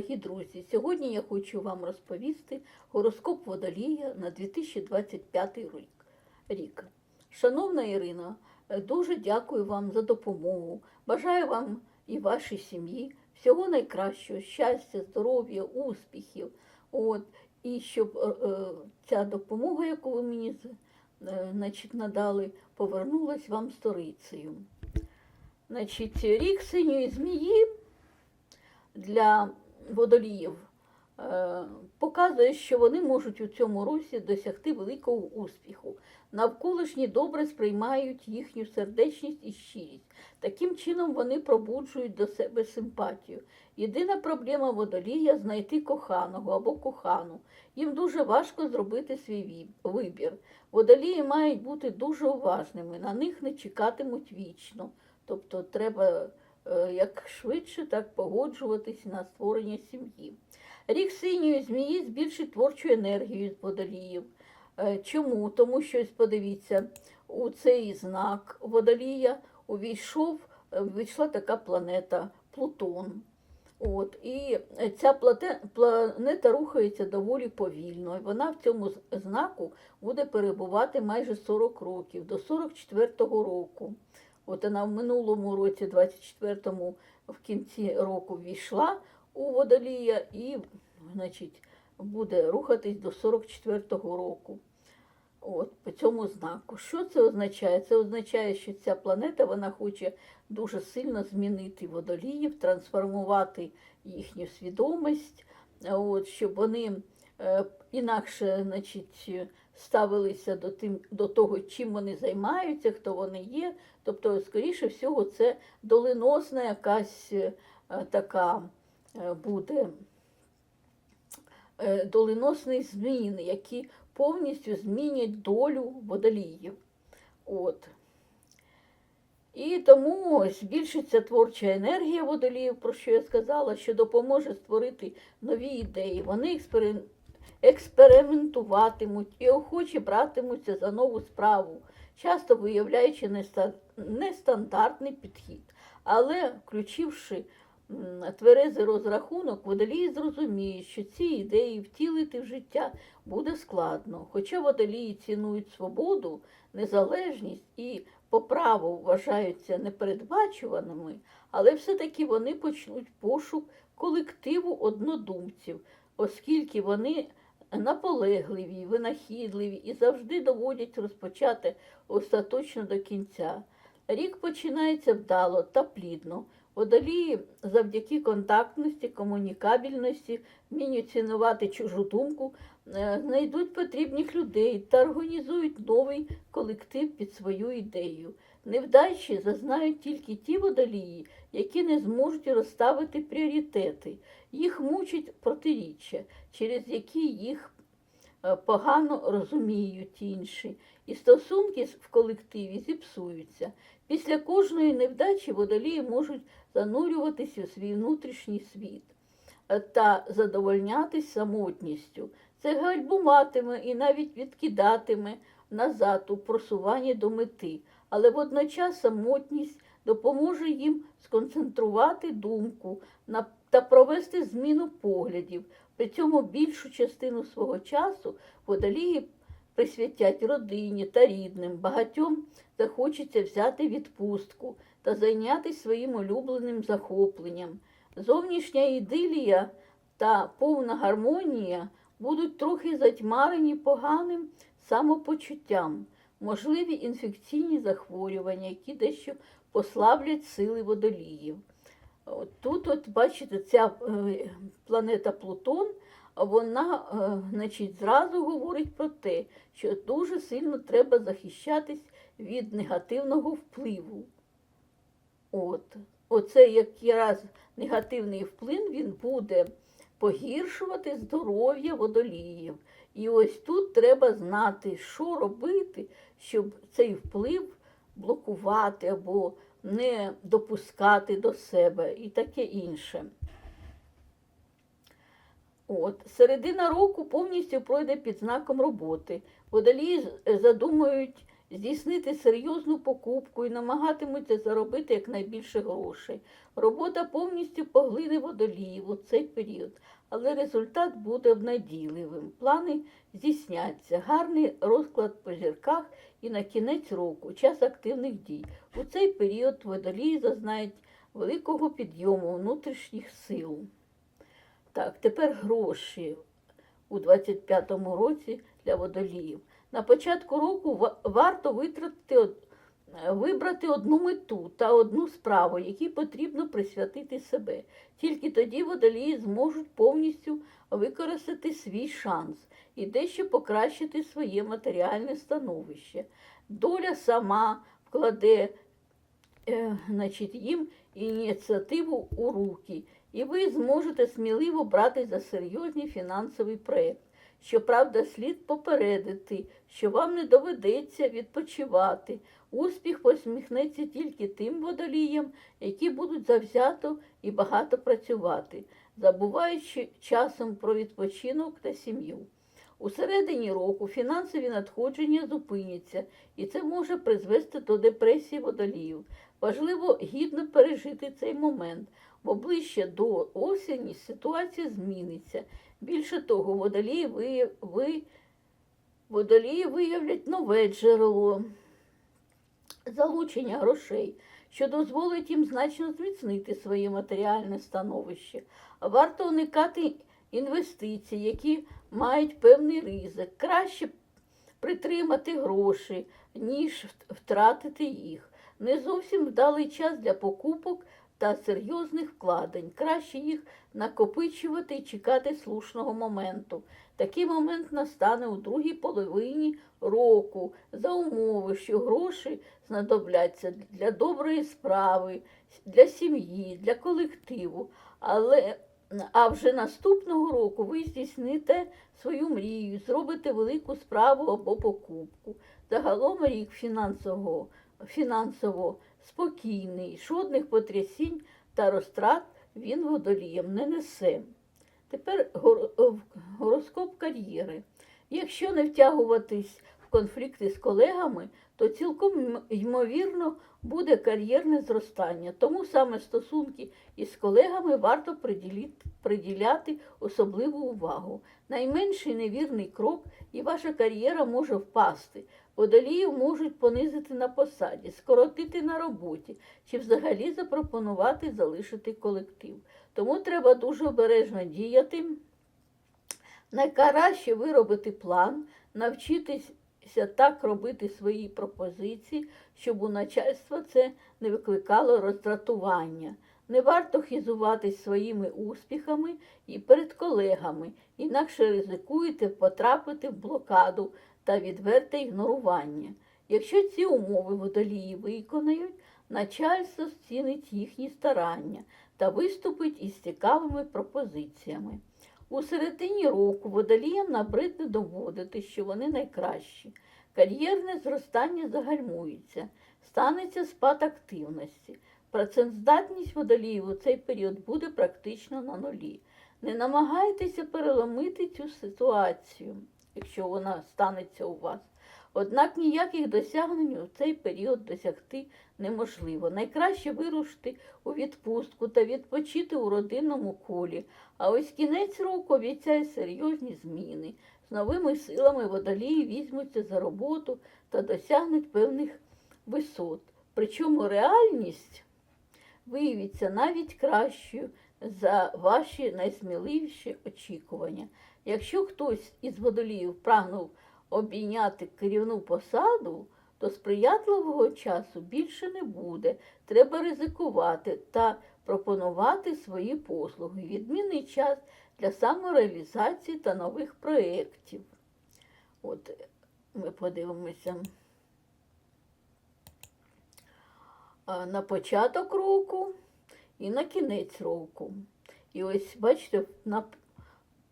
дорогі друзі! Сьогодні я хочу вам розповісти гороскоп водолія на 2025 рік. рік. Шановна Ірина, е, дуже дякую вам за допомогу. Бажаю вам і вашій сім'ї всього найкращого, щастя, здоров'я, успіхів. От, і щоб е, е, ця допомога, яку ви мені е, значить, надали, повернулась вам сторицею. Значить, рік синьої змії для водоліїв е, показує, що вони можуть у цьому році досягти великого успіху. Навколишні добре сприймають їхню сердечність і щирість. Таким чином вони пробуджують до себе симпатію. Єдина проблема водолія знайти коханого або кохану. Їм дуже важко зробити свій вибір. Водолії мають бути дуже уважними, на них не чекатимуть вічно. Тобто треба як швидше так погоджуватись на створення сім'ї. Рік синьої змії збільшить творчу енергію з водоліїв. Е, Чому? Тому що подивіться, у цей знак водолія увійшов, е, увійшла така планета Плутон. От, і е, ця планета рухається доволі повільно. І вона в цьому знаку буде перебувати майже 40 років, до 44-го року. От вона в минулому році, 24-му, в кінці року війшла у водолія і, значить, буде рухатись до 44-го року. От, по цьому знаку. Що це означає? Це означає, що ця планета вона хоче дуже сильно змінити водоліїв, трансформувати їхню свідомість, от, щоб вони е, інакше значить, ставилися до, тим, до того, чим вони займаються, хто вони є. Тобто, скоріше всього, це доленосна якась е, така е, буде е, доленосні зміни, які повністю змінять долю водоліїв. От. І тому збільшиться творча енергія водоліїв, про що я сказала, що допоможе створити нові ідеї. Вони експерим- експериментуватимуть і охоче братимуться за нову справу, часто виявляючи нестандартний підхід. Але включивши тверезий розрахунок, водолії зрозуміють, що ці ідеї втілити в життя буде складно. Хоча водолії цінують свободу, незалежність і по праву вважаються непередбачуваними, але все-таки вони почнуть пошук колективу однодумців, оскільки вони наполегливі, винахідливі і завжди доводять розпочати остаточно до кінця. Рік починається вдало та плідно. Водолії завдяки контактності, комунікабельності, вмінню цінувати чужу думку, е, знайдуть потрібних людей та організують новий колектив під свою ідею. Невдачі зазнають тільки ті водолії, які не зможуть розставити пріоритети. Їх мучать протиріччя, через які їх е, погано розуміють інші, і стосунки в колективі зіпсуються. Після кожної невдачі водолії можуть занурюватись у свій внутрішній світ е, та задовольнятись самотністю. Це гальбуматиме і навіть відкидатиме назад у просуванні до мети, але водночас самотність допоможе їм сконцентрувати думку та провести зміну поглядів. При цьому більшу частину свого часу водолії присвятять родині та рідним. Багатьом захочеться взяти відпустку та зайнятися своїм улюбленим захопленням. Зовнішня ідилія та повна гармонія будуть трохи затьмарені поганим самопочуттям, можливі інфекційні захворювання, які дещо послаблять сили водоліїв. От Тут, от бачите, ця е, планета Плутон, вона е, значить, зразу говорить про те, що дуже сильно треба захищатись від негативного впливу. От. Оце якраз негативний вплив він буде погіршувати здоров'я водоліїв. І ось тут треба знати, що робити, щоб цей вплив блокувати або не допускати до себе і таке інше. От, середина року повністю пройде під знаком роботи. Водолії задумують здійснити серйозну покупку і намагатимуться заробити якнайбільше грошей. Робота повністю поглине водоліїв у цей період, але результат буде обнадійливим. Плани здійсняться, гарний розклад по зірках і на кінець року, час активних дій. У цей період водолії зазнають великого підйому внутрішніх сил. Так, тепер гроші у 25-му році для водоліїв. На початку року варто витратити, вибрати одну мету та одну справу, якій потрібно присвятити себе. Тільки тоді водолії зможуть повністю використати свій шанс і дещо покращити своє матеріальне становище. Доля сама вкладе е, значить, їм ініціативу у руки, і ви зможете сміливо брати за серйозний фінансовий проєкт. Щоправда, слід попередити, що вам не доведеться відпочивати. Успіх посміхнеться тільки тим водоліям, які будуть завзято і багато працювати, забуваючи часом про відпочинок та сім'ю. У середині року фінансові надходження зупиняться, і це може призвести до депресії водоліїв. Важливо гідно пережити цей момент, бо ближче до осені ситуація зміниться. Більше того, водолії, ви, ви, водолії виявлять нове джерело залучення грошей, що дозволить їм значно зміцнити своє матеріальне становище. Варто уникати інвестицій, які мають певний ризик. Краще притримати гроші, ніж втратити їх. Не зовсім вдалий час для покупок та серйозних вкладень. Краще їх накопичувати і чекати слушного моменту. Такий момент настане у другій половині року за умови, що гроші знадобляться для доброї справи, для сім'ї, для колективу. Але а вже наступного року ви здійсните свою мрію, зробите велику справу або покупку. Загалом рік фінансово, фінансово спокійний, жодних потрясінь та розтрат він водолієм не несе. Тепер гороскоп кар'єри. Якщо не втягуватись в конфлікти з колегами, то цілком ймовірно буде кар'єрне зростання. Тому саме стосунки із колегами варто приділяти особливу увагу. Найменший невірний крок, і ваша кар'єра може впасти. Водоліїв можуть понизити на посаді, скоротити на роботі чи взагалі запропонувати залишити колектив. Тому треба дуже обережно діяти. Найкраще виробити план, навчитися так робити свої пропозиції, щоб у начальства це не викликало роздратування. Не варто хизуватись своїми успіхами і перед колегами, інакше ризикуєте потрапити в блокаду та відверте ігнорування. Якщо ці умови водолії виконають, начальство зцінить їхні старання та виступить із цікавими пропозиціями. У середині року водоліям набридне доводити, що вони найкращі. Кар'єрне зростання загальмується, станеться спад активності. Працездатність водоліїв у цей період буде практично на нулі. Не намагайтеся переломити цю ситуацію, якщо вона станеться у вас. Однак ніяких досягнень у цей період досягти неможливо. Найкраще вирушити у відпустку та відпочити у родинному колі. А ось кінець року обіцяє серйозні зміни. З новими силами водолії візьмуться за роботу та досягнуть певних висот. Причому реальність виявиться навіть кращою за ваші найсміливіші очікування. Якщо хтось із водоліїв прагнув обійняти керівну посаду, то сприятливого часу більше не буде. Треба ризикувати та пропонувати свої послуги. Відмінний час для самореалізації та нових проєктів. От ми подивимося. на початок року і на кінець року. І ось, бачите, на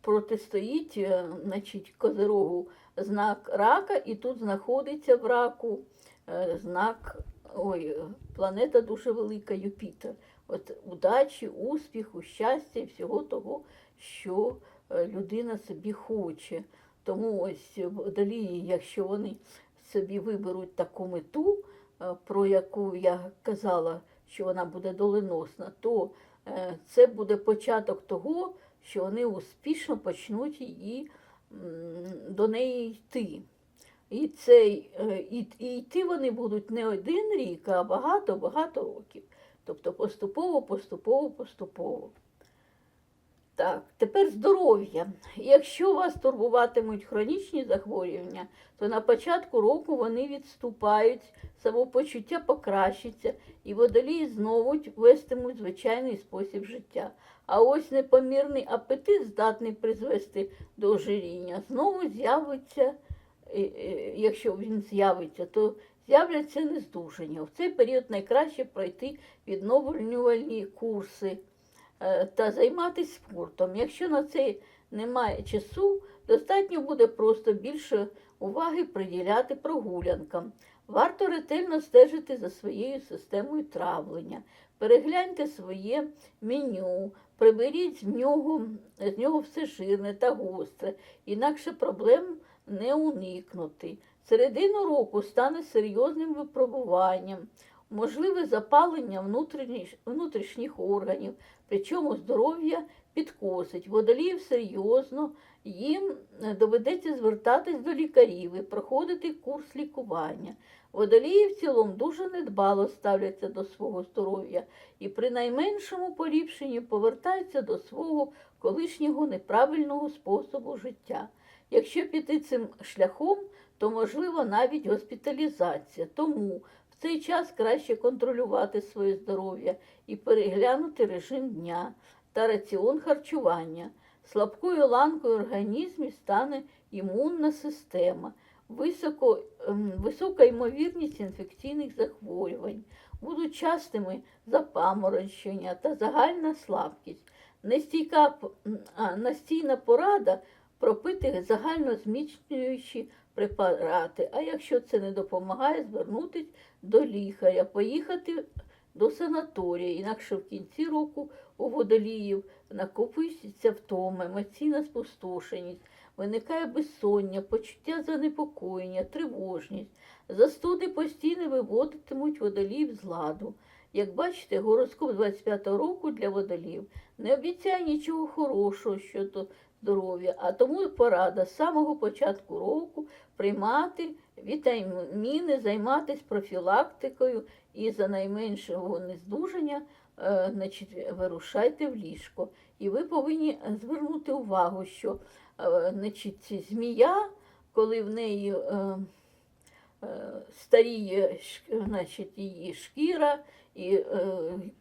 протистоїть е, значить, козирогу знак рака, і тут знаходиться в раку е, знак, ой, планета дуже велика Юпітер. От удачі, успіху, щастя і всього того, що е, людина собі хоче. Тому ось водолії, якщо вони собі виберуть таку мету, про яку я казала, що вона буде доленосна, то е, це буде початок того, що вони успішно почнуть її до неї йти. І, цей, е, і, і йти вони будуть не один рік, а багато-багато років. Тобто поступово, поступово, поступово. Так, тепер здоров'я. Якщо вас турбуватимуть хронічні захворювання, то на початку року вони відступають, самопочуття покращиться, і водолії знову вестимуть звичайний спосіб життя. А ось непомірний апетит, здатний призвести до ожиріння, знову з'явиться, е, е, якщо він з'явиться, то з'являться нездужання. В цей період найкраще пройти відновлювальні курси та займатися спортом. Якщо на це немає часу, достатньо буде просто більше уваги приділяти прогулянкам. Варто ретельно стежити за своєю системою травлення, перегляньте своє меню, приберіть з нього, з нього все жирне та гостре, інакше проблем не уникнути. Середину року стане серйозним випробуванням, можливе запалення внутрішніх, органів, причому здоров'я підкосить. Водоліїв серйозно, їм е, доведеться звертатись до лікарів і проходити курс лікування. Водолії в цілому дуже недбало ставляться до свого здоров'я і при найменшому поліпшенні повертаються до свого колишнього неправильного способу життя. Якщо піти цим шляхом, то можливо навіть госпіталізація. Тому в цей час краще контролювати своє здоров'я і переглянути режим дня та раціон харчування. Слабкою ланкою організмі стане імунна система, високо, ем, висока ймовірність інфекційних захворювань, будуть частими запаморочення та загальна слабкість. Нестійка, п- м, а, настійна порада пропити загальнозміцнюючі препарати, а якщо це не допомагає, звернутися до лікаря, поїхати до санаторія, інакше в кінці року у водоліїв накопується втома, емоційна спустошеність, виникає безсоння, почуття занепокоєння, тривожність. Застуди постійно виводитимуть водоліїв з ладу. Як бачите, гороскоп 25-го року для водолів не обіцяє нічого хорошого щодо здоров'я, а тому порада з самого початку року приймати вітаміни, займатися профілактикою і за найменшого нездужання е, значить, вирушайте в ліжко. І ви повинні звернути увагу, що е, значить, змія, коли в неї е, старіє значить, її шкіра і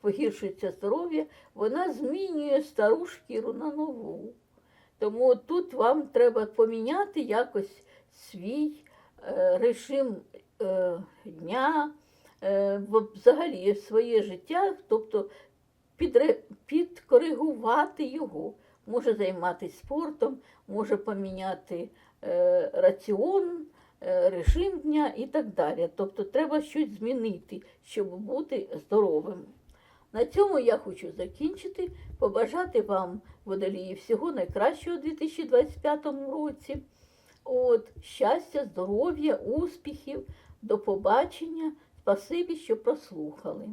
погіршується здоров'я, вона змінює стару шкіру на нову. Тому тут вам треба поміняти якось свій е, режим е, дня, е, взагалі своє життя, тобто підкоригувати його. Може займатися спортом, може поміняти е, раціон, режим дня і так далі. Тобто треба щось змінити, щоб бути здоровим. На цьому я хочу закінчити, побажати вам, водолії, всього найкращого у 2025 році. От, щастя, здоров'я, успіхів, до побачення. Спасибі, що прослухали.